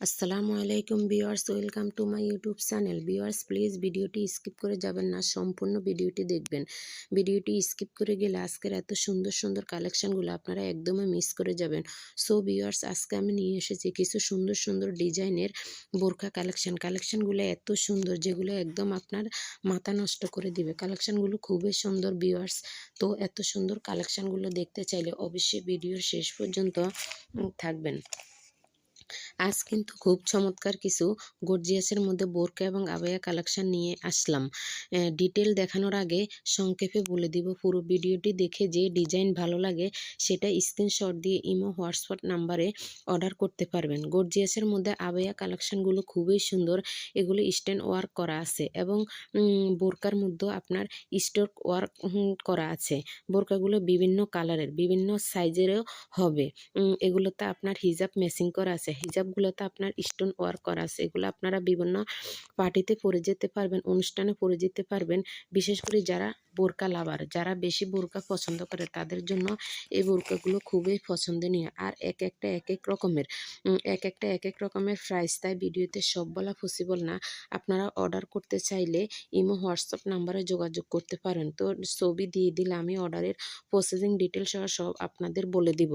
আসসালামু আলাইকুম viewers, welcome to my YouTube channel. Viewers, please ভিডিওটি স্কিপ করে যাবেন না, সম্পূর্ণ ভিডিওটি দেখবেন। ভিডিওটি স্কিপ করে গেলে আজকের এত সুন্দর সুন্দর কালেকশনগুলো আপনারা একদমই মিস করে যাবেন। সো ভিউয়ার্স, আজকে আমি নিয়ে এসেছি কিছু সুন্দর সুন্দর ডিজাইনের বোরখা কালেকশন। কালেকশনগুলো এত সুন্দর যেগুলো একদম আপনার মাথা নষ্ট করে দিবে। কালেকশানগুলো খুবই সুন্দর ভিউয়ার্স। তো এত সুন্দর কালেকশানগুলো দেখতে চাইলে অবশ্যই ভিডিওর শেষ পর্যন্ত থাকবেন। আজ কিন্তু খুব চমৎকার কিছু গর্জিয়াসের মধ্যে বোরকা এবং আবায়া কালেকশন নিয়ে আসলাম। ডিটেল দেখানোর আগে সংক্ষেপে বলে দিব, পুরো ভিডিওটি দেখে যে ডিজাইন ভালো লাগে সেটা স্ক্রিনশট দিয়ে ইমো হোয়াটসঅ্যাপ নাম্বারে অর্ডার করতে পারবেন। গর্জিয়াসের মধ্যে আবায়া কালেকশনগুলো খুবই সুন্দর, এগুলো স্ট্যান্ড ওয়ার্ক করা আছে এবং বোরকার মধ্যেও আপনার স্টোক ওয়ার্ক করা আছে। বোরকাগুলো বিভিন্ন কালারের বিভিন্ন সাইজেরও হবে। এগুলোতে আপনার হিজাব ম্যাচিং করা আছে। হিজাবগুলোতে আপনার স্টোন ওয়ার্ক করা আছে। এগুলো আপনারা বিভিন্ন পার্টিতে পরে যেতে পারবেন, অনুষ্ঠানে পরে যেতে পারবেন। বিশেষ করে যারা বোরকা লাভার। যারা বেশি বোরকা পছন্দ করে, তাদের জন্য এই বোরকাগুলো খুবই পছন্দনীয়। আর এক একটা এক এক রকমের এক একটা এক এক রকমের প্রাইস তাই ভিডিওতে সব বলা পসিবল না। আপনারা অর্ডার করতে চাইলে ইমো, হোয়াটসঅ্যাপ নাম্বারে যোগাযোগ করতে পারেন। তো ছবি দিয়ে দিলে আমি অর্ডারের প্রসেসিং ডিটেলস সহ সব আপনাদের বলে দিব।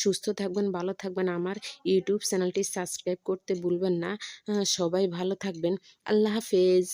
সুস্থ থাকবেন, ভালো থাকবেন। আমার ইউটিউব চ্যানেলটি সাবস্ক্রাইব করতে ভুলবেন না। সবাই ভালো থাকবেন। আল্লাহ হাফেজ।